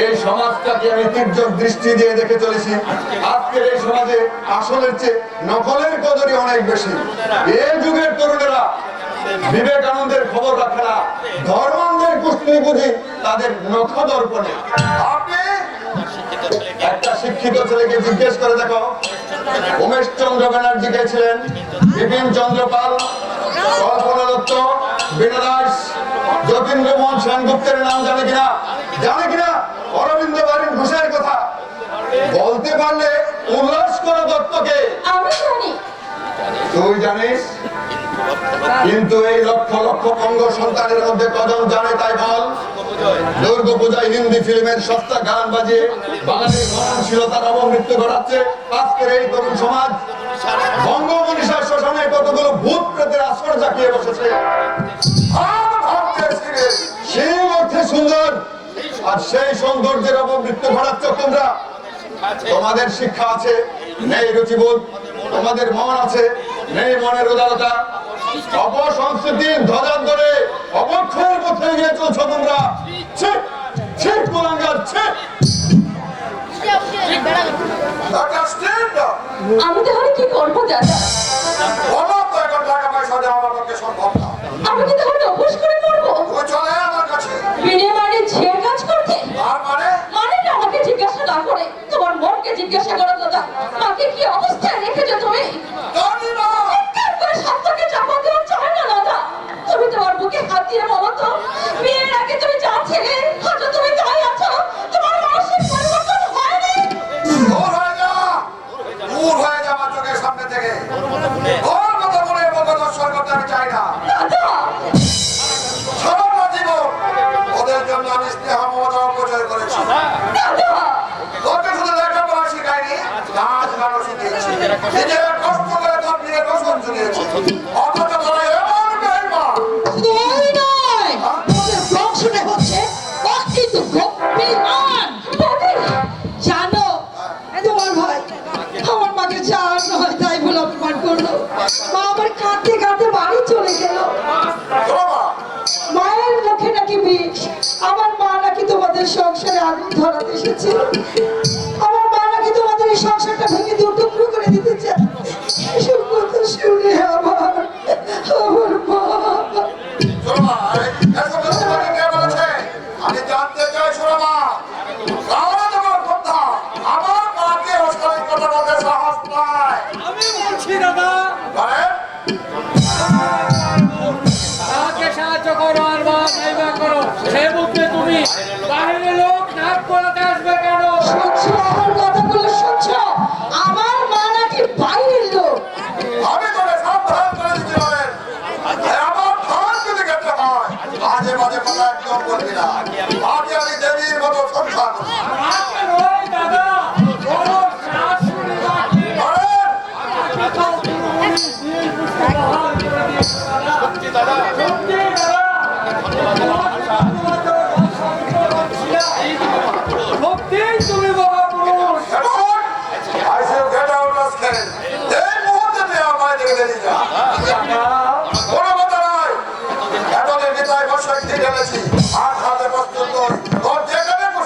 এই সমাজটাকে আমি দৃষ্টি দিয়ে দেখে চলেছি আজকের এই সমাজে আসলের চেয়ে নকলের কদরই অনেক বেশি এই যুগের তরুণেরা বিবেকানন্দের খবর রাখে ধর্মান্ধের কুস্তি বুঝি তাদের নখ দর্পণে আপনি একটা শিক্ষিত ছেলেকে জিজ্ঞেস করে দেখো। উমেশ চন্দ্র ব্যানার্জি কে ছিলেন? বিপিন চন্দ্র পাল কল্পনা দত্ত বীণা দাস যতীন্দ্র সেনগুপ্তের নাম জানে কিনা? জানে কিনা? অরবিন্দ বারিন ঘোষের কথা। বলতে পারলে উল্লাস করো দত্তকে। আমি জানি। তুই জানিস? কিন্তু এই লক্ষ লক্ষ অঙ্গ সন্তানের মধ্যে কজন জানে তাই বল। সেই সুন্দর। আর সেই সৌন্দর্যের ঘটাচ্ছ তোমরা। তোমাদের শিক্ষা আছে, নেই রুচিবোধ, তোমাদের মন আছে, নেই মনের উদারতা। অপসংস্কৃতির ধ্বজার ধরে অবক্ষয়ের পথে এগিয়ে চলছো তোমরা। আমি তাহলে কি করব দাদা? আমি তাহলে অভ্যাস করে পড়ব বিনিময়ে ঝিয়ের কাজ করতে মানে? আমাকে জিজ্ঞাসা না করে? তোমার মনকে জিজ্ঞাসা করো দাদা। মাকে কি অবস্থায় রেখেছো তুমি?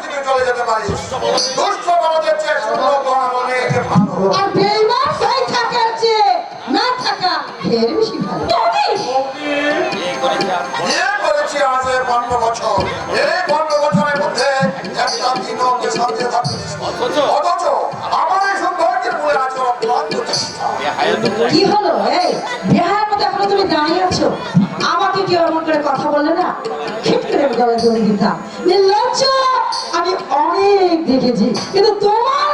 তুই চলে যেতে পারিস। দুষ্ট বড়দের চেয়ে সুন্দর অনেক ভালো। পনেরো বছর এই পনেরো বছরের মধ্যে একটা দিনও। অথচ আমার এই সৌভাগ্যের মূলে আছে কি হলো? এই মতো এখনও তুমি দাঁড়িয়ে আছো? আমাকে কেউ এমন করে কথা বললে না? ঠিক করে গলায় ধরে দিতাম। নির্লজ্জ! আমি অনেক দেখেছি। কিন্তু তোমার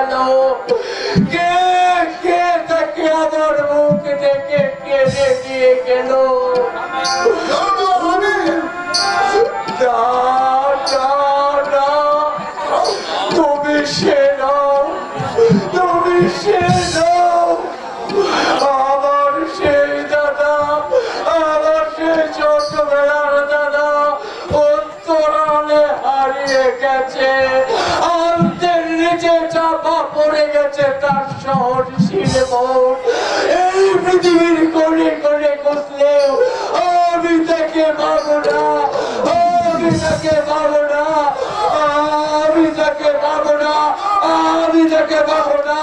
গেল কে কে তাকে আমার মুখ দেখে কেড়ে দিয়ে গেল? রয়েছে তার শহর শিলমোর এই পৃথিবীর কোণে কোণে খুঁজলেও আমি তাকে পাবো না আমি তাকে পাবো না আমি তাকে পাবো না আমি তাকে পাবো না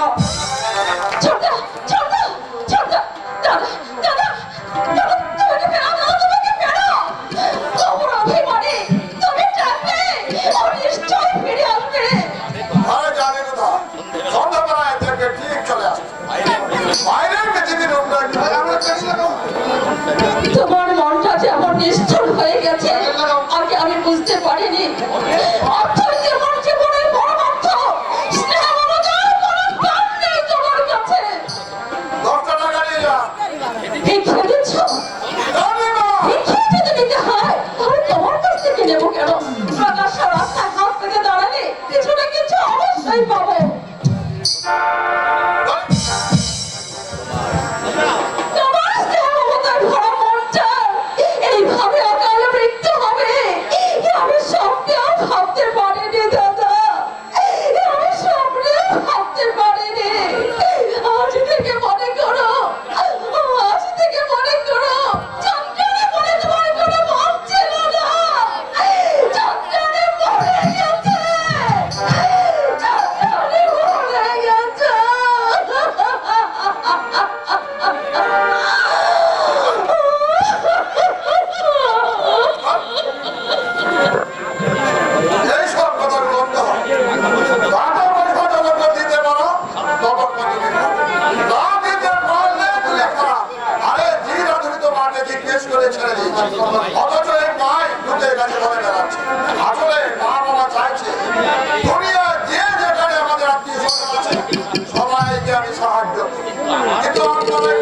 Thank you. তাকে জিজ্ঞেস করে ছেড়ে দিয়েছে। অথচ এই মাই দুধের কাছে ধরে বেড়াচ্ছে। আসলে মা বাবা চাইছে, দুনিয়া যে যেখানে আমাদের আত্মীয় স্বজন আছে, সবাইকে আমি সাহায্য কিন্তু আপনাদের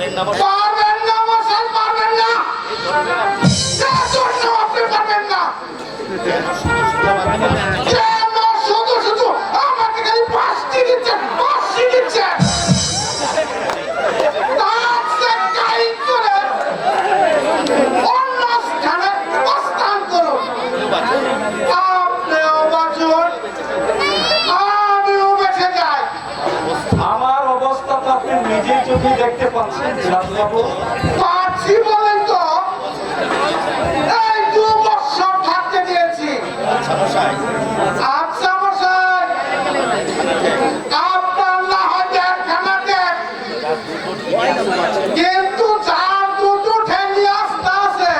পারবেন না নিজের চোখে দেখতে পাচ্ছেন পাচ্ছি বলেন তো। এই দু বছর থাকতে দিয়েছি। আচ্ছা মশাই। আপনার না হয় দেড়খানা দেখ। কিন্তু যার দুটো ঠেঙ্গি আছে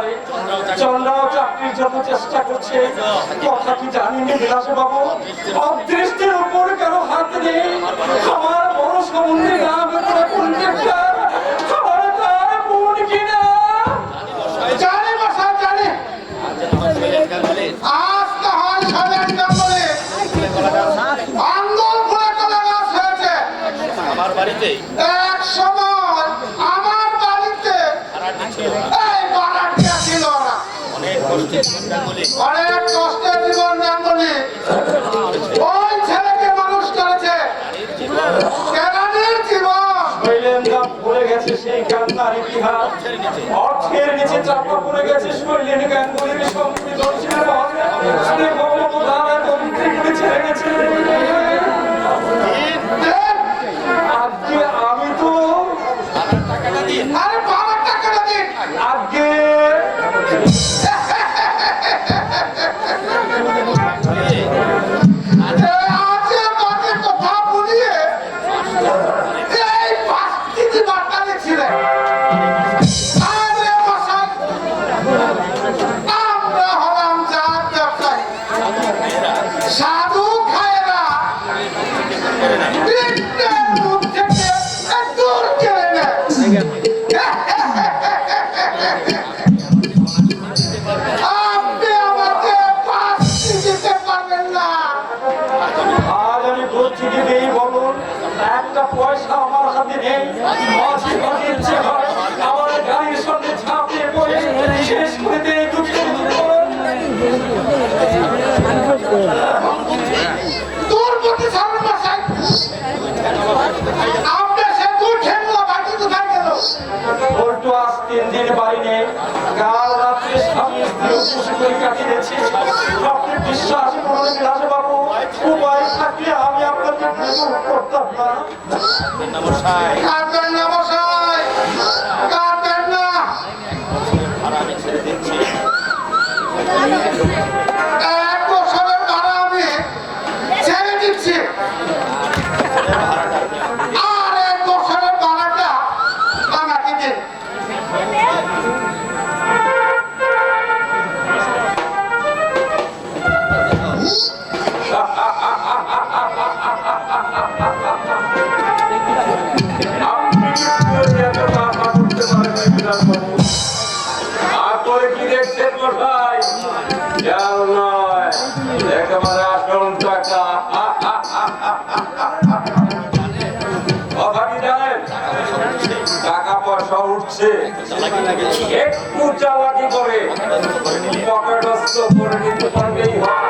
সংসারে চন্দ্রাও চাকরির জন্য চেষ্টা করছে। কথা কি জানিনি অদৃষ্টের উপর কারও হাত নেই। আমার বড় নাম করে অনেক কষ্টের অনেক জীবন জঙ্গলে ওই ছেলেকে মানুষ করেছে। কেরানির জীবন। শৈলেন্দ্র পড়ে গেছে সেই কান্নার ইতিহাস। অর্থের নিচে চাপা পড়ে গেছে শৈলেন গাঙ্গুলির সঙ্গে। দর্শন স্নেহ মমতায় মন্ত্রী করে ছেড়ে গেছে একটা পয়সা আমার হাতে নেই আমার গাড়ির সঙ্গে ঝাঁপিয়ে পড়ে শেষ জীবন। দূর করতে ছাড়ুন মশাই পল্টু আজ তিন দিন বাড়ি নেই কাল রাত্রে স্বামী স্ত্রী উপোস করে কাটিয়েছে। আপনি বিশ্বাস করুন বিলাস বাবু উপায় থাকলে আমি আপনাকে ভুল করতাম না। কাঁদবেন না মশাই কাঁদবেন না। আমি ছেড়ে দিচ্ছি এক বছরের ভাড়া আমি ছেড়ে দিচ্ছি। একেবারে আসল টাকা টাকা পয়সা উঠছে। একটু চালাকি করে। পকেটস্থ করে নিতে পারবেই। হয়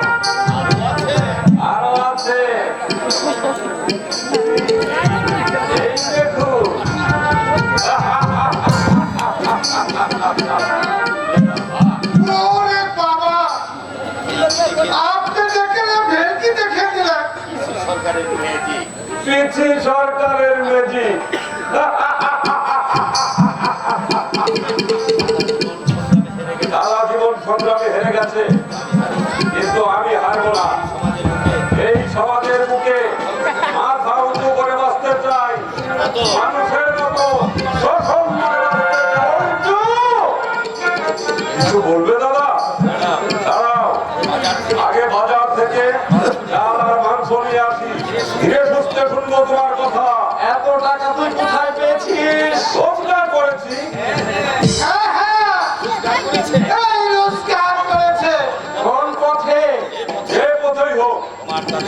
সরকারের মেয়েটি পিছি সরকারের গেছে, কিন্তু আমি হারবো এই সমাজের বুকে মাথা উঁচু করে বাঁচতে চাই। মানুষের মতো! কিছু বলবে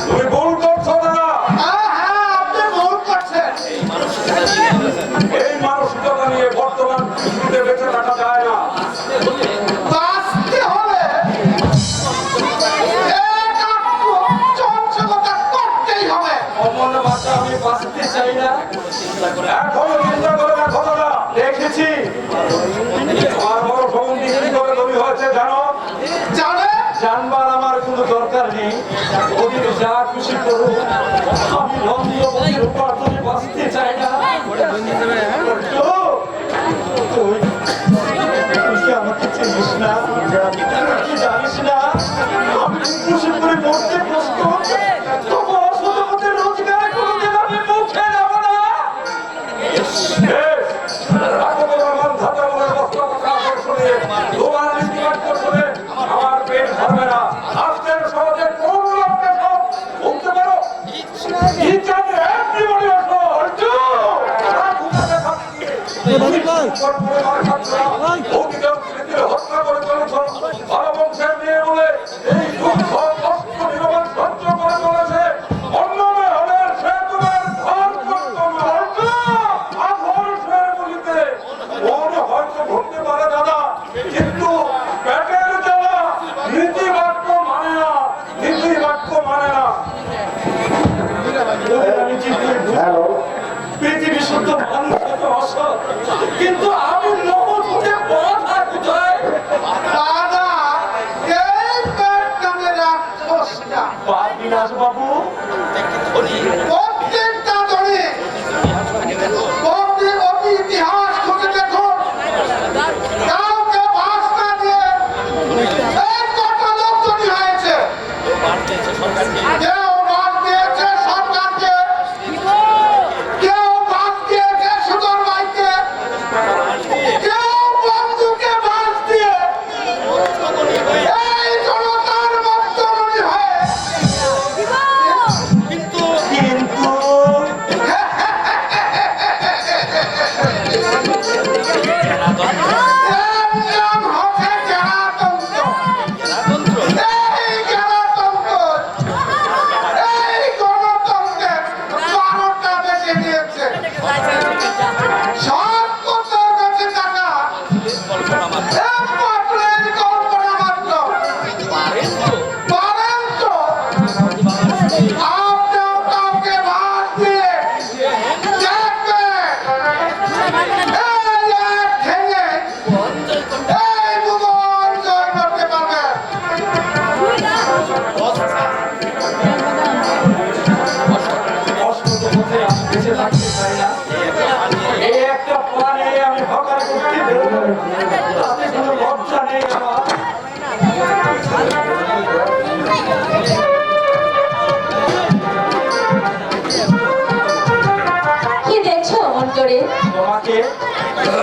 তুমি ভুল করছ দাদা এই মানসিকতা নিয়ে বর্তমান পৃথিবীতে বেঁচে থাকা যায় না। আমি বাঁচতে চাই না। এখন চিন্তা করে দেখেছি। নদীর উপর তুমি বাঁচতে চাই না আমাকে চিনিস না? জানিস না? আমি খুশি করে পড়তে Oh,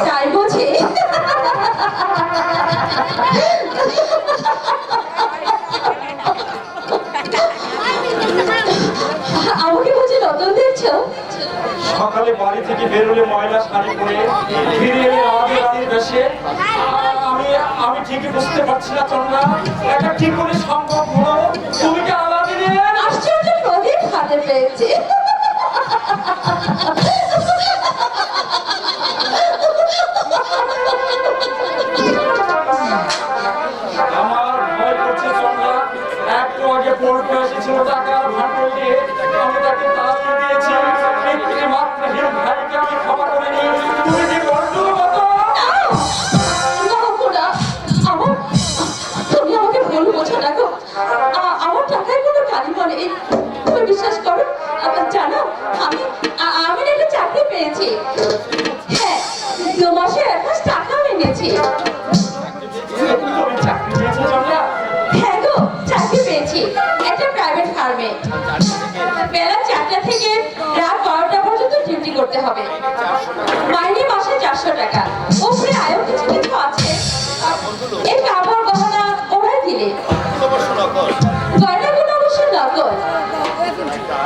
তাই বুঝি আমাকে বুঝি নজর দিচ্ছ সকালে বাড়ি থেকে বেরোলে ময়লা শাড়ি পরে ফিরে এলে রাধে রাধে বেশে আমি আমি ঠিকই বুঝতে পারছি না তোমরা। এটা ঠিক করে সম্ভব হলো? তুমি কি আলাদিনের আশ্চর্য প্রদীপ হাতে পেয়েছি।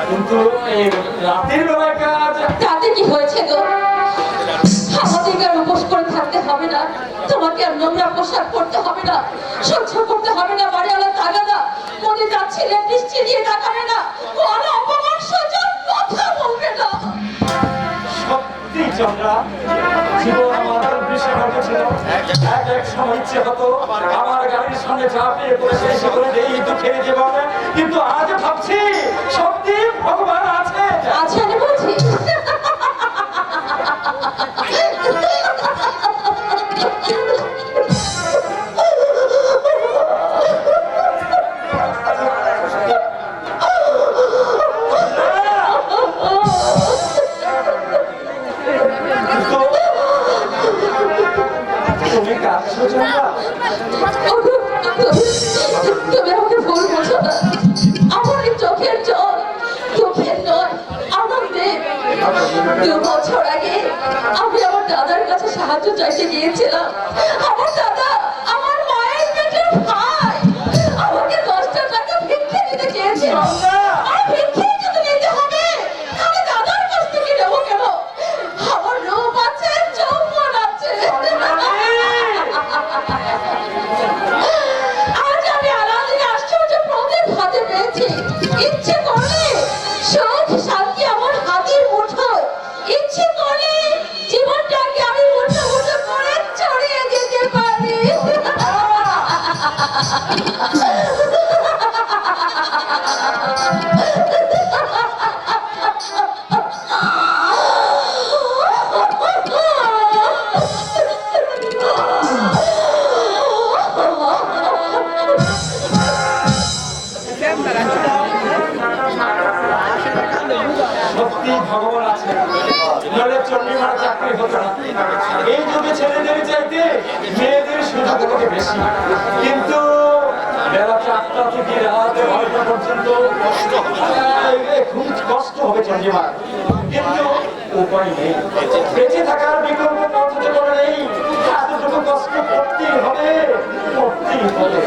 কিন্তু রাতের বেলায় কাজ তাতে কি হয়েছে গো? উপোস করে থাকতে হবে না। তোমাকে আর নোংরা পোশাক করতে হবে না সহ্য করতে হবে না, বাড়িওয়ালা তাগাদা। মনে যাচ্ছিলে দৃষ্টি দিয়ে তাকাবে না। কোনো অপমান সহ্য কথা বলবে না। চন্দ্রা জীবন আমার এক এক সময় ইচ্ছে হতো আমার গাড়ির সামনে ঝাঁপিয়ে পড়ে শেষ করে এই দুঃখের জীবনে। কিন্তু আজ ভাবছি সত্যি ভগবান আছে। আছে আমি বলছি। কাঁদছো তুমি- আমাকে না আমার চোখের চোখের আগে আমি আমার দাদার কাছে সাহায্য চাইতে আমার দাদা আমার মায়ের পেটের ভাই। আমাকে টাকা ভিক্ষে দিতে হাতে পেয়েছি ইচ্ছে করে সহজ শান্তি আমার হাতের মুঠোয় ইচ্ছে করে জীবনটাকে আমি মুঠো মুঠো করে ছড়িয়ে যেতে পারি। সুযোগ থাকে বেশি। কিন্তু বেলা চারটা থেকে রাত নয়টা পর্যন্ত কষ্ট খুব কষ্ট হবে চন্ডিমার। কিন্তু উপায় নেই। বেঁচে থাকার বিকল্প পথ যে নেই। এতটুকু কষ্ট করতেই হবে করতেই হবে।